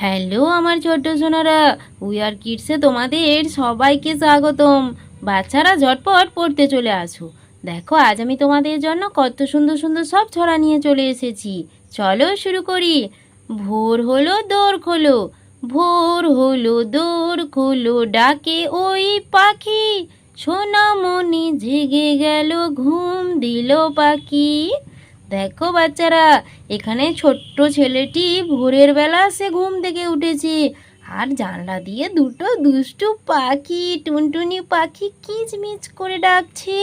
Hello আমার ছোট্ট Sonara we are কিডসে তোমাদের সবাইকে স্বাগতম। বাচ্চারা ঝটপট পড়তে চলে আসো। দেখো, আজ আমি তোমাদের জন্য কত সুন্দর সুন্দর সব ছড়া নিয়ে চলে এসেছি। চলো শুরু করি। ভোর হলো, দোর খোলো। ভোর হলো, দোর খোলো, ডাকে ওই পাখি। সোনামণি জেগে গেল, ঘুম দিল পাখি। দেখো বাচ্চারা, এখানে ছোট্ট ছেলেটি ভোরের বেলা সে ঘুম থেকে উঠেছে। আর জানলা দিয়ে দুটো দুষ্টু পাখি, টুনটুনি পাখি কিচমিচ করে ডাকছে।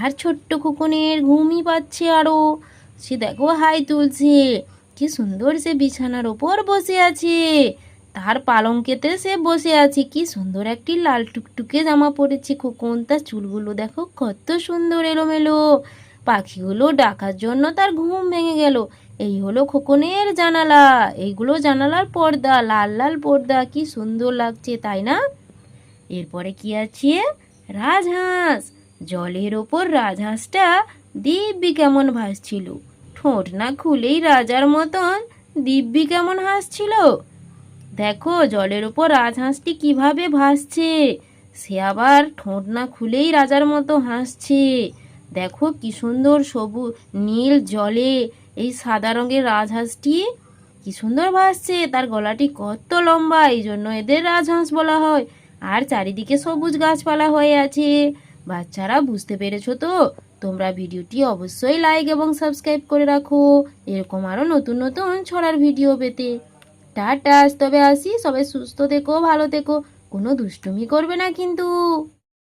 আর ছোট্ট খোকনের ঘুমই পাচ্ছে আরও সে দেখো হাই তুলছে। কি সুন্দর সে বিছানার ওপর বসে আছে। তার পালঙ্কেতে সে বসে আছে। কি সুন্দর একটি লাল টুকটুকে জামা পরেছে খোকন। তার চুলগুলো দেখো কত সুন্দর এলোমেলো। পাখিগুলো ডাকার জন্য তার ঘুম ভেঙে গেল। এই হলো খোকনের জানালা। এইগুলো জানালার পর্দা, লাল লাল পর্দা। কি সুন্দর লাগছে, তাই না? এরপরে কি আছে? রাজহাঁস। জলের ওপর রাজহাঁসটা দিব্যি কেমন ভাসছিল। ঠোঁট না খুলেই রাজার মতন দিব্যি কেমন হাসছিল। দেখো, জলের ওপর রাজহাঁসটি কীভাবে ভাসছে। সে আবার ঠোঁট না খুলেই রাজার মতো হাসছে। দেখো কি সুন্দর সবুজ, নীল জলে এই সাদা রঙের রাজহাঁসটি। কি সুন্দর ভাসছে, তার গলাটি কত লম্বা, এই জন্য এদের রাজহাঁস বলা হয়। আর চারিদিকে সবুজ গাছপালা হয়ে আছে। বাচ্চারা, বুঝতে পেরেছ তো? তোমরা ভিডিওটি অবশ্যই লাইক এবং সাবস্ক্রাইব করে রাখো। এরকম আরও নতুন নতুন ছড়ার ভিডিও পেতে। টাটা তবে আসি। সবাই সুস্থ থেকো, ভালো থেকো। কোনো দুষ্টুমি করবে না কিন্তু।